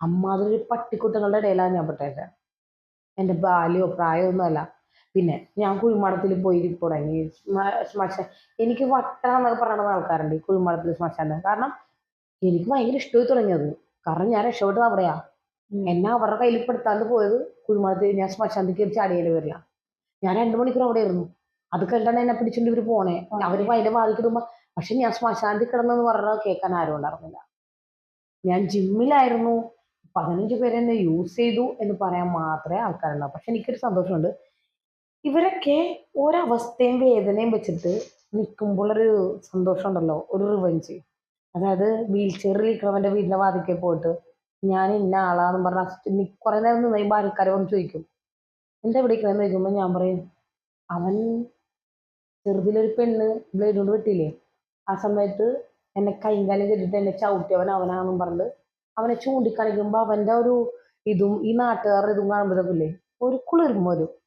അമ്മാതിരി പട്ടിക്കുട്ടങ്ങളുടെ ഇടയിലാണ് ഞാൻ പെട്ടത് എന്റെ ബാല്യമോ പ്രായമൊന്നുമല്ല പിന്നെ ഞാൻ കുഴിമാടത്തിൽ പോയി തുടങ്ങി. ശ്മശാൻ എനിക്ക് വട്ടണം എന്നൊക്കെ പറയുന്ന ആൾക്കാരുണ്ട് ഈ കുഴിമാടത്തിൽ ശ്മശാനം. കാരണം എനിക്ക് ഭയങ്കര ഇഷ്ടമായി തുടങ്ങിയത്. കാരണം ഞാൻ രക്ഷപ്പെട്ടത് അവിടെയാ. എന്നെ അവരുടെ കയ്യിൽ പെടുത്താണ്ട് പോയത് കുഴിമാടത്തിൽ ഞാൻ ശ്മശാനത്തിൽ കയറി ചാടിയതിന്റെ വരില്ല ഞാൻ രണ്ടു മണിക്കൂർ അവിടെ ആയിരുന്നു അത് കണ്ടാണ് എന്നെ പിടിച്ചുകൊണ്ട് ഇവർ പോണേ. അവർ അതിന്റെ ബാധിക്കിടുമ്പോ പക്ഷെ ഞാൻ ശ്മശാനത്തിൽ കിടന്നെന്ന് പറഞ്ഞാൽ കേൾക്കാൻ ആരും ഉണ്ടായിരുന്നില്ല. ഞാൻ ജിമ്മിലായിരുന്നു പതിനഞ്ച് പേര് എന്നെ യൂസ് ചെയ്തു എന്ന് പറയാൻ മാത്രമേ ആൾക്കാരുണ്ടാവും. പക്ഷെ എനിക്കൊരു സന്തോഷമുണ്ട്. ഇവരൊക്കെ ഒരവസ്ഥയും വേദനയും വെച്ചിട്ട് നിൽക്കുമ്പോഴൊരു സന്തോഷം ഉണ്ടല്ലോ ഒരു റിവഞ്ച് അതായത് വീൽ ചെയറിൽ ഇരിക്കണവന്റെ വീടിന്റെ വാതിക്കൽ പോയിട്ട് ഞാൻ ഇന്ന ആളാന്ന് പറഞ്ഞ കുറേ നേരം നിന്ന് കഴിയുമ്പോൾ ആൾക്കാരെ വന്ന് ചോദിക്കും. എന്താ ഇവിടെ ഇരിക്കണമെന്ന് ചോദിക്കുമ്പോൾ ഞാൻ പറയും അവൻ ചെറുതിലൊരു പെണ്ണ് ബ്ലേഡ് കൊണ്ട് വെട്ടിയില്ലേ? ആ സമയത്ത് എന്നെ കൈകാലം കാലും കെട്ടിട്ട് എന്നെ ചവിട്ടിയവൻ അവനാണെന്നും പറഞ്ഞിട്ട് അവനെ ചൂണ്ടിക്കാണിക്കുമ്പോൾ അവന്റെ ഒരു ഇതും ഈ നാട്ടുകാരുടെ ഇതും കാണുമ്പോഴത്തേക്കില്ലേ ഒരു കുളിർമ വരും.